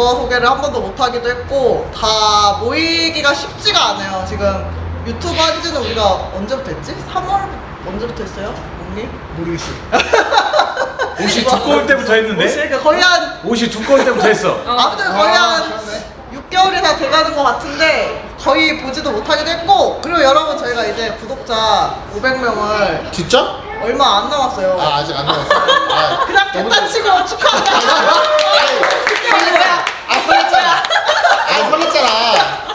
멤버 소개를 한 번도 못 하기도 했고 다 모이기가 쉽지가 않아요. 지금 유튜브 한 지는 우리가 언제부터 했지? 3월 언제부터 했어요? 언니? 모르겠어. 옷이 두꺼울 때부터 했는데 그러니까 거의 한 옷이 두꺼울 때부터 했어. 아무튼 거의 아, 한 그러네. 6개월이나 돼가는 것 같은데 거의 보지도 못하기도 했고 그리고 여러분 저희가 이제 구독자 500명을 진짜? 얼마 안 남았어요. 아 아직 안 나왔어. 아, 그냥 너무 됐다 치고 축하합니다. 아 설렜잖아. 아 설렜잖아.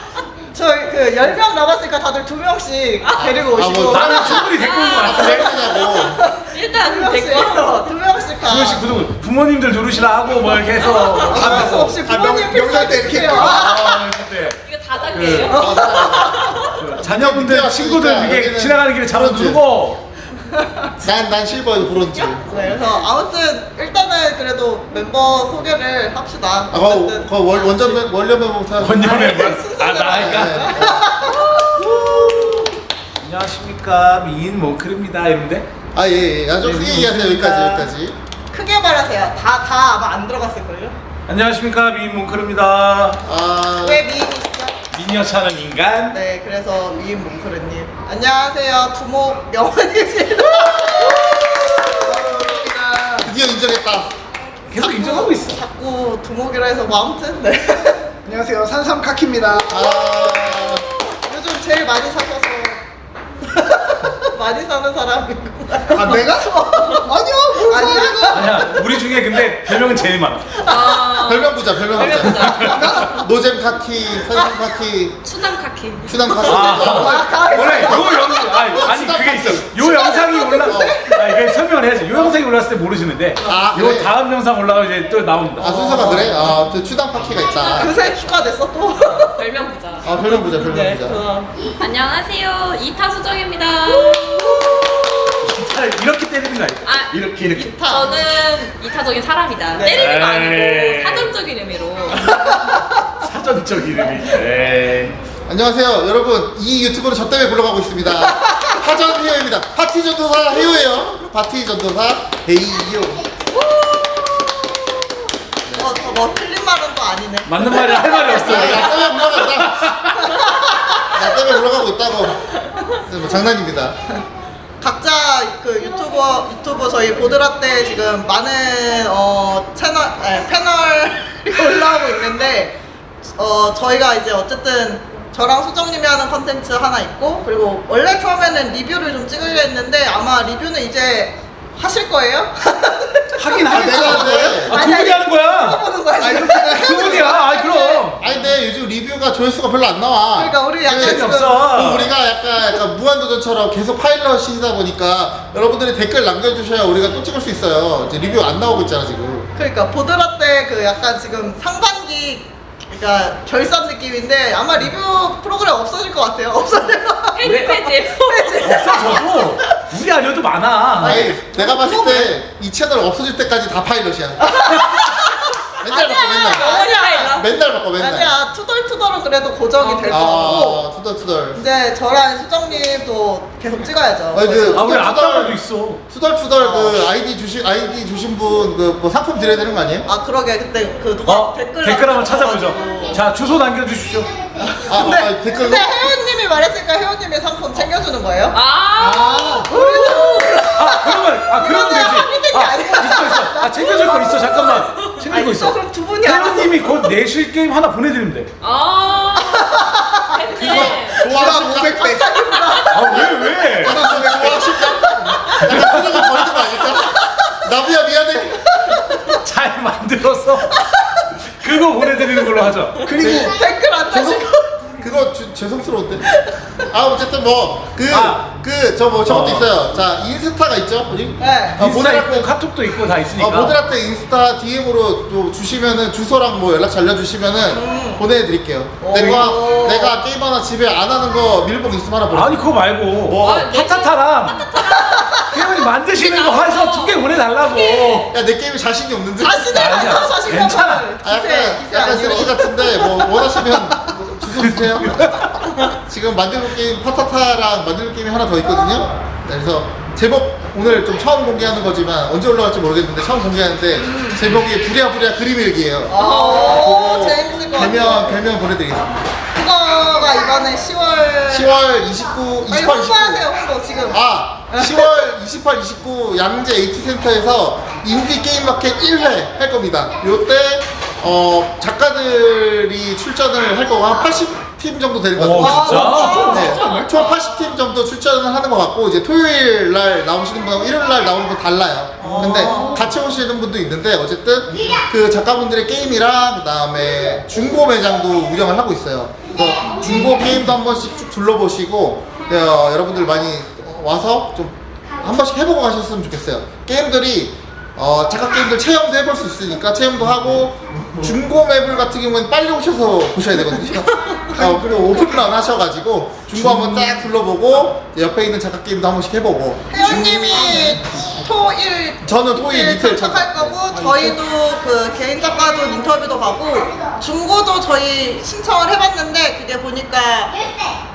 저희 그 10명 남았으니까 다들 2명씩 데리고 아, 오시고 뭐 나는 충분히 데리고 온거 아 같은데. 설렜냐고. 일단 2명씩 됐고 2명씩 다 주호씨 구독 부모님들 누르시라 하고 뭐 이렇게 해서 어쩔 수 없이 아, 부모님 명- 명절 때 이렇게. 그- 아, 그때 이거 다단계예요 그 자녀분들 밑에 친구들 이게 지나가는 길에 잡아. 누르고 난 난 실버에서 브론즈. 네, 그래서 아무튼 일단은 그래도 멤버 소개를 합시다. 아, 거, 어쨌든 거 원, 원전 멤- 원년 멤버부터 하자. 원년에 순서대로 아나 하니까 네. 안녕하십니까 미인 몽크입니다 이런데 아, 예, 예. 아, 좀 네, 크게 얘기하세요. 여기까지, 여기까지. 크게 말하세요. 다, 다 아마 안 들어갔을걸요? 안녕하십니까 미인 몽크입니다 아, 왜 미인이시죠? 미녀처럼 인간 네, 그래서 미인 몽크르님. 안녕하세요. 두목 영원이십니다. 드디어 인정했다. 계속 인정하고 있어 자꾸 두목이라 해서 뭐 아무튼 네. 안녕하세요 산삼 카키입니다. 아, 요즘 제일 많이 사셔서 많이 사는 사람이구나. 아 내가? 아니요 뭘 아니야? 사니까. 아니야 우리 중에 근데 별명은 제일 많아 아 별명 부자, 별명 부자. 별명부자 노잼 카키, 선상 카키, 추남 카키 추남 카키. 아, 다 원래 요 영상 아니, 아니 그게 있어 요 영상이 올라 아 이게 설명을 해야지 요 영상이 올랐을 때 모르시는데 아, 요 그래? 다음 영상 올라가면 이제 또 나옵니다 아, 순서가 그래? 아, 또 추당 카키가 있다. 그새 추가됐어 또. 별명 부자 아, 별명 부자, 별명 네, 부자. 그럼. 안녕하세요 이타 수정입니다 차라리 이렇게 때리는 거 아니야 아, 이렇게 이렇게 이타. 저는 이타적인 사람이다 네. 때리는 거 에이. 아니고 사전적인 의미로 사전적 이름이 에이. 안녕하세요. 여러분, 이 유튜브로 저 때문에 굴러가고 있습니다. 파전 헤어입니다. 파티 전도사 헤어예요. 파티 전도사 헤이요. 어, 저뭐 틀린 말은 또 아니네. 맞는 말이 할 말이 아, 없어요 나 때문에 굴러간다. 나 때문에 굴러가고 있다고. 네, 뭐 장난입니다. 각자 그 유튜버 유튜브 저희 보드라 때 지금 많은 어 채널 에, 패널이 올라오고 있는데 어 저희가 이제 어쨌든 저랑 수정님이 하는 컨텐츠 하나 있고 그리고 원래 처음에는 리뷰를 좀 찍으려 했는데 아마 리뷰는 이제 하실 거예요? 하긴 아, 하겠죠 내가 근데. 아, 두 분이 하는 거야 보는 거야 지금. 두 분이야 아 그럼 아니 근데 요즘 리뷰가 조회수가 별로 안 나와. 그러니까 우리 약간 그, 지금 재미없어 그 우리가 약간, 약간 무한도전처럼 계속 파일럿이다 보니까 여러분들이 댓글 남겨주셔야 우리가 또 찍을 수 있어요. 이제 리뷰 안 나오고 있잖아 지금. 그러니까 보드라 때 그 약간 지금 상반기 그러니까 결산 느낌인데 아마 리뷰 프로그램 없어질 것 같아요. 없어질 것 같아요. 폐지 폐지 없어져도 우리 아니어도 많아 아니 내가 봤을 때 이 채널 없어질 때까지 다 파일럿이야. 맨날 바꿔 맨날. 파일럿 맨날 바꿔 맨날. 아니야 투덜투덜은 그래도 고정이 될 거고 아 투덜 투덜. 이제 저랑 수정님도 계속 찍어야죠. 아니, 그- 아 우리 투덜투덜. 아빠도 있어 투덜 투덜 그 아이디 주신 아이디 주신 분 그 뭐 상품 드려야 되는 거 아니에요? 아 그러게 그때 그 누가 어? 댓글 댓글 한번. 찾아보죠 자 주소 남겨주십시오 아, 근데, 아, 댓글로. 근데 혜연님 이 말했으니까 혜연님이 상품 챙겨주는 거예요? 아 아 그러면 아 그러면 그러면 되지 아. 있어 있어 아 챙겨줄 거 있어 잠깐만 아 챙기고 있어 있어 그럼 두 분이 알아서 혜연님이 곧 내실 게임 하나 보내드리면 돼 아 했네 좋아하십니까? 500배. 아왜 왜? 좋아하실까? 약간 표정이 버리는 거 아닐까? 나부야 미안해. 잘 만들어서 그거 보내드리는 걸로 하죠 그리고 댓글 안 다시고 그거 주, 죄송스러운데. 아 어쨌든 뭐그 아. 그저뭐 저것도 어. 있어요. 자 인스타가 있죠, 우리. 네. 아, 인스타 모델한테- 있고 카톡도 있고 다 있으니까 어, 모델한테 인스타 DM으로 또 주시면은 주소랑 뭐 연락처 알려주시면은 보내드릴게요. 오. 내가 내가 게임 하나 집에 안 하는 거 밀봉 있으면 하나 보내. 아니 그거 말고 뭐? 아, 내 파타타랑 혜연이 만드시는 거 해서 두 개 보내달라고 야내 게임에 자신이 없는데. 자신을 아니야. 가져 자신감을 괜찮아. 아, 기세 약간 기세 약간 아니고 쓰레기 같은데 뭐 원하시면 소 주세요. 지금 만들고 게임 파타타랑 만들고 게임이 하나 더 있거든요. 네, 그래서 제목 오늘 좀 처음 공개하는 거지만 언제 올라갈지 모르겠는데 처음 공개하는데 제목이 부랴부랴 그림 일기예요. 오, 재밌을 것 배면 같아요. 배면 보내드리겠습니다. 그거가 이번에 10월. 10월 29, 아니, 28, 29. 홍보하세요, 홍보 지금. 아, 10월 28, 29 양재 AT센터에서 인디 게임 마켓 1회 할 겁니다. 요때 어, 작가들이 출전을 할 거고 한 80팀 정도 되는 것 오, 같아요. 어, 진짜? 네, 총 80팀 정도 출전을 하는 것 같고 이제 토요일 날 나오시는 분하고 일요일 날 나오는 분 달라요. 근데 같이 오시는 분도 있는데 어쨌든 그 작가분들의 게임이랑 그다음에 중고 매장도 운영을 하고 있어요. 그래서 중고 게임도 한 번씩 쭉 둘러보시고 어, 여러분들 많이 와서 좀 한 번씩 해보고 가셨으면 좋겠어요. 게임들이 어, 작가 게임들 체험도 해볼 수 있으니까 체험도 하고 중고 매물 같은 경우는 빨리 오셔서 보셔야 되거든요. 어, 그리고 오픈런 하셔가지고 중고 한번 딱 둘러보고 옆에 있는 작가 게임도 한 번씩 해보고 혜연님이 토일 저는 토일 이틀 참석할 거고 저희도 그 개인 작가전 인터뷰도 가고 중고도 저희 신청을 해봤는데 그게 보니까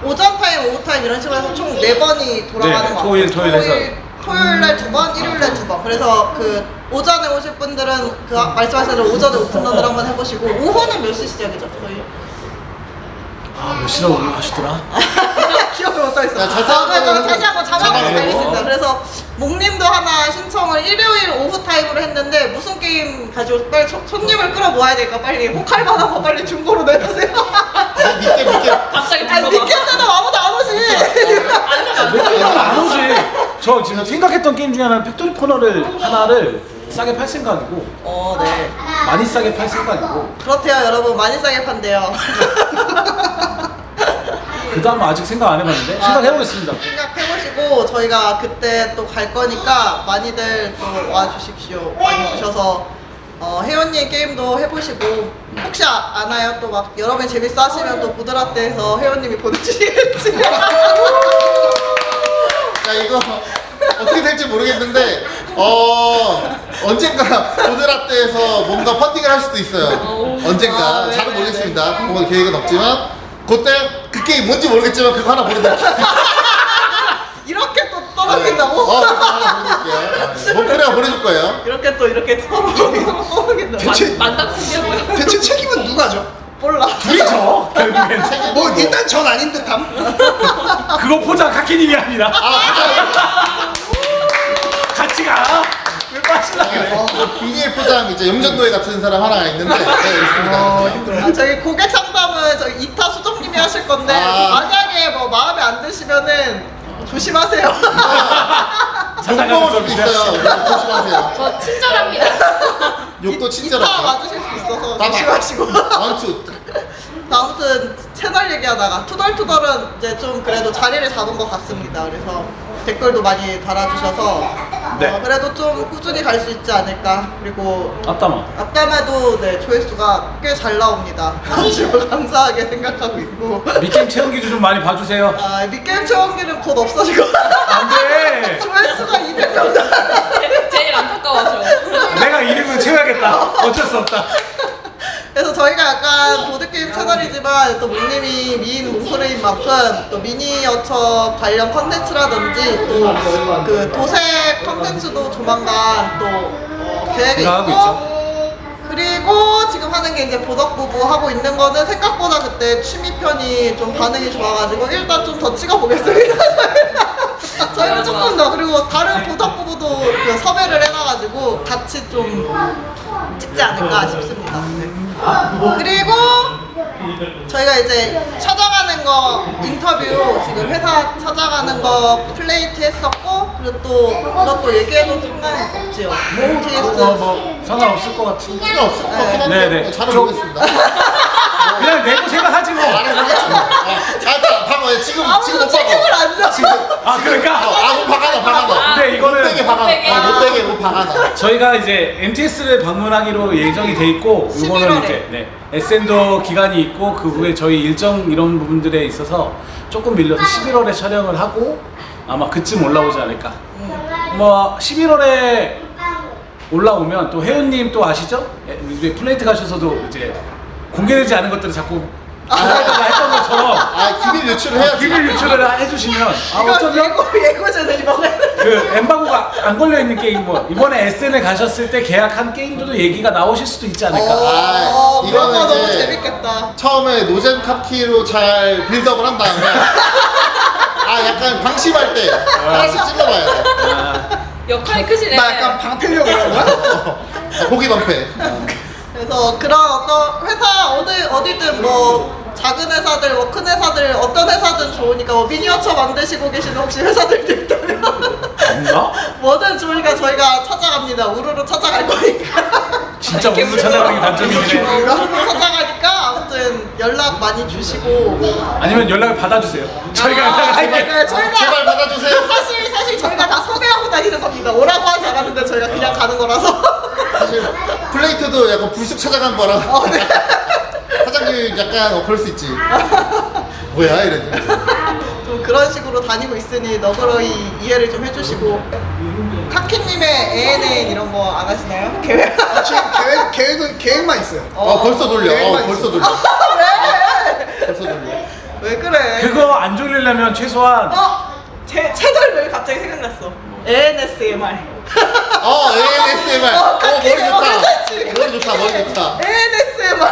오전 타임, 오후 타임 이런 식으로 해서 총 네 번이 돌아가는 네, 거 같아요. 토일, 토일 해서. 토요일 날 두 번, 일요일 날 두 번. 그래서 그 오전에 오실 분들은 그 말씀하신 대로 오전에 오픈런을 한번 해보시고 오후는 몇 시 시작이죠? 저희 아, 몇 시라고 하시더라? 기억을 못하겠어. 자, 자세한 아, 그래서 거는 다시 한번 자막으로 자막으로. 달겠습니다. 그래서 목님도 하나 신청을 일요일 오후 타임으로 했는데 무슨 게임 가지고 빨리 손- 손님을 끌어 모아야 되니까 빨리 호칼만 한번 빨리 중고로 지금 생각했던 게임 중에 하나는 팩토리 코너를 하나를 싸게 팔 생각이고 어, 네. 많이 싸게 팔 생각이고 그렇대요, 여러분. 많이 싸게 판대요. 그 다음은 아직 생각 안 해봤는데 생각해보겠습니다. 생각해보시고 저희가 그때 또 갈 거니까 많이들 또 와주십시오. 많이 오셔서 어, 혜원님 게임도 해보시고 혹시 아, 아나요? 또 막 여러분이 재밌어 하시면 또 보드라떼에서 혜원님이 보내주시겠지. 자 이거 어떻게 될지 모르겠는데 어 언젠가 보드라떼에서 뭔가 펀딩을 할 수도 있어요. 언젠가 아, 네, 잘은 네, 모르겠습니다. 그건 계획은 없지만 그때 그 게임 뭔지 모르겠지만 그거 하나 보내드릴게요. 이렇게 또 떠넘긴다고? 어, 그거 하나 보내드릴게요. 목표리가 보내줄 거예요. 이렇게 또 이렇게 떠넘긴다고? 대체, 만담이야 뭐야? 대체 책임은 누가죠? 몰라. 둘이죠 결국엔 뭐 일단 전 아닌 듯함. 그거 포장 카키님이 아니라 아, 같이 가. 왜 빠지나 그래? 어, 그 비닐 포장 이제 영전노예 같은 사람 하나 있는데 네, 있습니다. 아, 저희 고객 상담은 저희 이타 수정님이 하실 건데 아. 만약에 뭐 마음에 안 드시면은 조심하세요. 욕 먹을 수도 있어요. 조심하세요. 저 친절합니다. 욕도 이타 친절하고. 맞으실 수 있어서 나 조심하시고. 원투. 아무튼 채널 얘기하다가 투덜투덜은 이제 좀 그래도 자리를 잡은 것 같습니다. 그래서 댓글도 많이 달아주셔서 네. 어, 그래도 좀 꾸준히 갈 수 있지 않을까. 그리고 앞담아. 앞담에도 네 조회수가 꽤 잘 나옵니다. 아주 감사하게 생각하고 있고. 밑게임 체험기도 좀 많이 봐주세요. 아, 밑게임 체험기는 곧 없어지고 안 돼. 조회수가 200명 다. 제- 제일 안타까워져. 내가 이름을 채워야겠다. 어쩔 수 없다. 그래서 저희가 약간 보드게임 채널이지만 또 목님이 미인 목소리인 만큼 또 미니어처 관련 컨텐츠라든지 또 그 도색 컨텐츠도 조만간 또 어, 계획이 있고 있죠. 그리고 지금 하는 게 이제 보덕부부 하고 있는 거는 생각보다 그때 취미 편이 좀 반응이 좋아가지고 일단 좀 더 찍어보겠습니다. 저희는 조금 더 그리고 다른 보덕부부도 그 섭외를 해놔가지고 같이 좀 찍지 않을까 싶습니다. 네. 그리고 저희가 이제 찾아가는 거 인터뷰 지금 회사 찾아가는 거 플레이트 했었고 그리고 또 이것도 얘기해도 상관이 없지요. OTS 뭐, 뭐 상관없을 것 같은데. 필요 없을 것 같긴 한데 네, 네. 어, 잘은 저- 모르겠습니다. 그냥 내고 생각하지 뭐. 안 해보겠습니다. 아, 일 단 박아 지금 지금 아무도 책임을 박아. 안 져. 지금 아 그러니까 아, 못 박아놔, 박아놔. 근데 이거는 못 되게 박아놔. 되게. 아, 못 되게 못 박아놔. 저희가 이제 MTS를 방문하기로 예정이 돼 있고 이거는 11월에. 이제 네, 에센더 기간이 있고 그 후에 저희 일정 이런 부분들에 있어서 조금 밀려서 11월에 촬영을 하고 아마 그쯤 올라오지 않을까. 뭐 11월에 올라오면 또 혜연님 또 아시죠? 예, 이제 플레이트 가셔서도 이제 공개되지 않은 것들을 자꾸 전에다가 했던 것처럼 아 기밀 유출을 해야지. 비밀 유출을 해주시면 아 이거 어쩌면 예고 예고제는 이번에. 그 엠바고가 안 걸려 있는 게임 뭐 이번에 SN에 가셨을 때 계약한 게임들도 얘기가 나오실 수도 있지 않을까. 어, 아, 그런 거 이거는 너무 이제- 재밌겠다. 처음에 노잼 카키로 잘 빌드업을 한 다음에 아 약간 방심할 때 하나씩 찔러봐야 돼. 아, 역할이 크시네. 나 약간 거야? 어, 고기 방패. 어. 그래서 그런 어떤 회사 어디 어디든 뭐 작은 회사들 뭐 큰 회사들 어떤 회사든 좋으니까 뭐 미니어처 만드시고 계시는 혹시 회사들도 있다면 뭔가? 뭐든 좋으니까 저희가 찾아갑니다. 우르르 찾아갈 거니까. 진짜 우르르 찾아가는 게 단점이네. 우르르 찾아가니까 아무튼 연락 많이 주시고 아니면 연락을 받아주세요. 저희가 연락할게. 네, 저희가 제발 받아주세요. 사실 사실 저희가 다 섭외하고 다니는 겁니다. 오라고 하지 않았는데 저희가 그냥 가는 거라서. 사실 플레이트도 약간 불쑥 찾아간 거라 어, 네. 사장님 약간 어, 그럴 수 있지. 뭐야 이랬지. 좀 그런 식으로 다니고 있으니 너그러이 이해를 좀 해주시고 카키님의 ANA 이런 거 안 하시나요? 계획? 지금 계획, 계획은, 계획만 있어요. 어 벌써 돌려. 어 계획만 벌써. 돌려. 왜? 벌써 돌려. 왜 그래? 그거 안 졸리려면 최소한 어? 제 채널명이 갑자기 생각났어. ANSMR. 어 ASMR. 어, 어 머리 좋다. 괜찮지? 머리 좋다. 머리 좋다. ANSMR.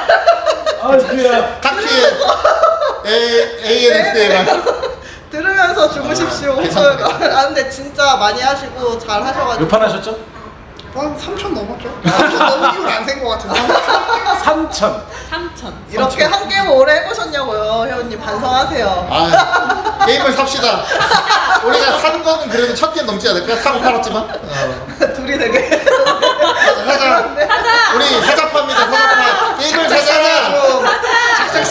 아주야 타키의 ANSMR. 들으면서 주무십시오. 아. 아 근데 진짜 많이 하시고 잘 하셔가지고. 몇판 하셨죠? 한 3천 넘었죠? 3천 넘은 이후로 안센 것 같은데. 3천. 3천. 이렇게 한 게임 오래 해보셨냐고요, 회원님 반성하세요. 아 게임을 삽시다. 우리가 산 거는 그래도 첫 개 넘지 않을까? 사고 팔았지만. 어. 둘이 되게. 사자. 우리 사자파입니다. 사자파. 게임을 사자. 좀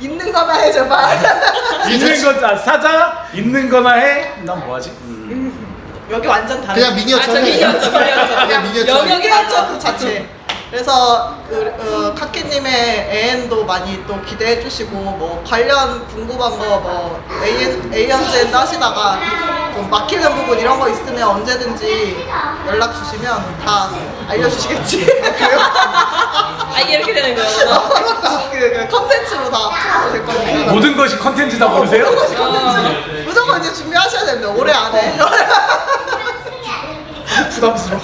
있는 거나 해 제발. 있는 거 아, 사자 있는 거나 해. 난 뭐하지? 음. 여기 완전 다르. 그냥 미니어처 아, 저 해. 미니어처, 미니어처. 그냥 미니어처. 영역이 미니어처 그 자체. 그래서 그, 어, 카키님의 AN도 많이 또 기대해 주시고 뭐 관련 궁금한 거뭐 AN ANZ 하시다가 좀 막히는 부분 이런 거 있으면 언제든지 연락 주시면 다 알려주시겠지. 아 이게 이렇게 되는 거야. 그, 그 컨텐츠로 다 풀어도 될 겁니다. 모든 것이 컨텐츠다 보세요. 모든 것이 컨텐츠 무조건 이제 준비하셔야 됩니다. 올해 안에. 부담스러워.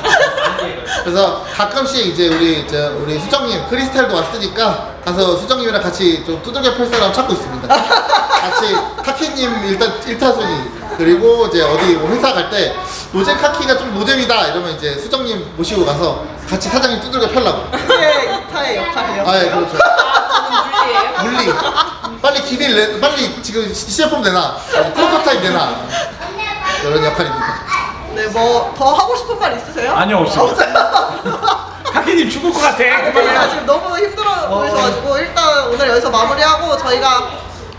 그래서 가끔씩 이제 우리 저 우리 수정님 크리스탈도 왔으니까 가서 수정님이랑 같이 좀 두들겨 펼 사람 찾고 있습니다. 같이 카키님 일단 1타순위 그리고 이제 어디 뭐 회사 갈 때 노잼 카키가 좀 노잼이다 이러면 이제 수정님 모시고 가서 같이 사장님 두들겨 펴려고. 그게 이타의 역할이에요. 아예 그렇죠. 아, 물리예요. 물리 빨리 기밀 내 빨리 지금 시- 시제품 내놔 프로토타입 내놔 그런 역할입니다. 네, 뭐 더 하고 싶은 말 있으세요? 아니요, 없습니다. 없어요. 카키님 죽을 것 같아. 저희가 그만해. 지금 너무 힘들어 보이셔가지고 일단 오늘 여기서 마무리하고 저희가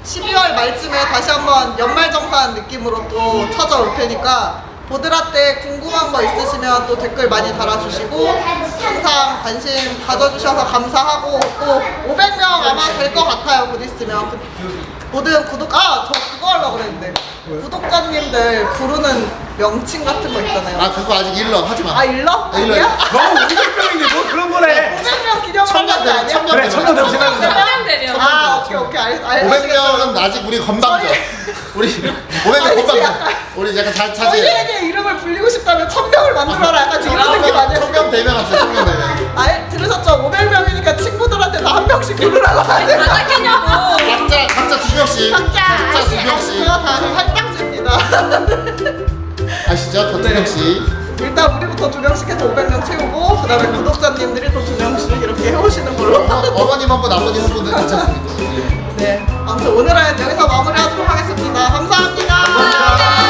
12월 말쯤에 다시 한번 연말정산 느낌으로 또 찾아올 테니까 보드라 때 궁금한 거 있으시면 또 댓글 많이 달아주시고 항상 관심 가져주셔서 감사하고 또 500명 아마 될 것 같아요 곧 있으면 그 모든 구독 아 저 그거 하려고 그랬는데 구독자님들 부르는 명칭 같은 거 있잖아요 아 그거 아직 일러 하지 마. 아 일러? 일러. 아니야? 너무 500명인데 뭐 그런 거래. 500명 기념을 하는 게 천명 아니야? 천명 그래, 천명 되면 생각나. 천명 되면. 아 오케이 오케이 알, 알, 500명은 아직 우리 건방져. 우리 500명 아니, 건방져. 약간- 우리 약간 자, 자제. 저희에게 이름을 불리고 싶다면 1000명을 만들어라 약간 지금 이런 느낌 아니에요? 천명 되면 왔어요. 천명 되면. 아 들으셨죠? 500명이니까 친구들한테 다 한 명씩 부르라고 하는 다 닦이냐고. 각자 각자 두 명씩. 각자 각자 두 아시- 명씩. 제가 다 한명째입니다 아시죠? 네. 박준혁씨 일단 우리부터 조정시켜서 500명 채우고 그다음에 구독자님들이 또 두 명씩 이렇게 해오시는 걸로. 어, 어머님 한 분, 아버님 한 분은 괜찮습니다. 예. 네. 아무튼 오늘은 여기서 마무리하도록 하겠습니다. 감사합니다. 감사합니다.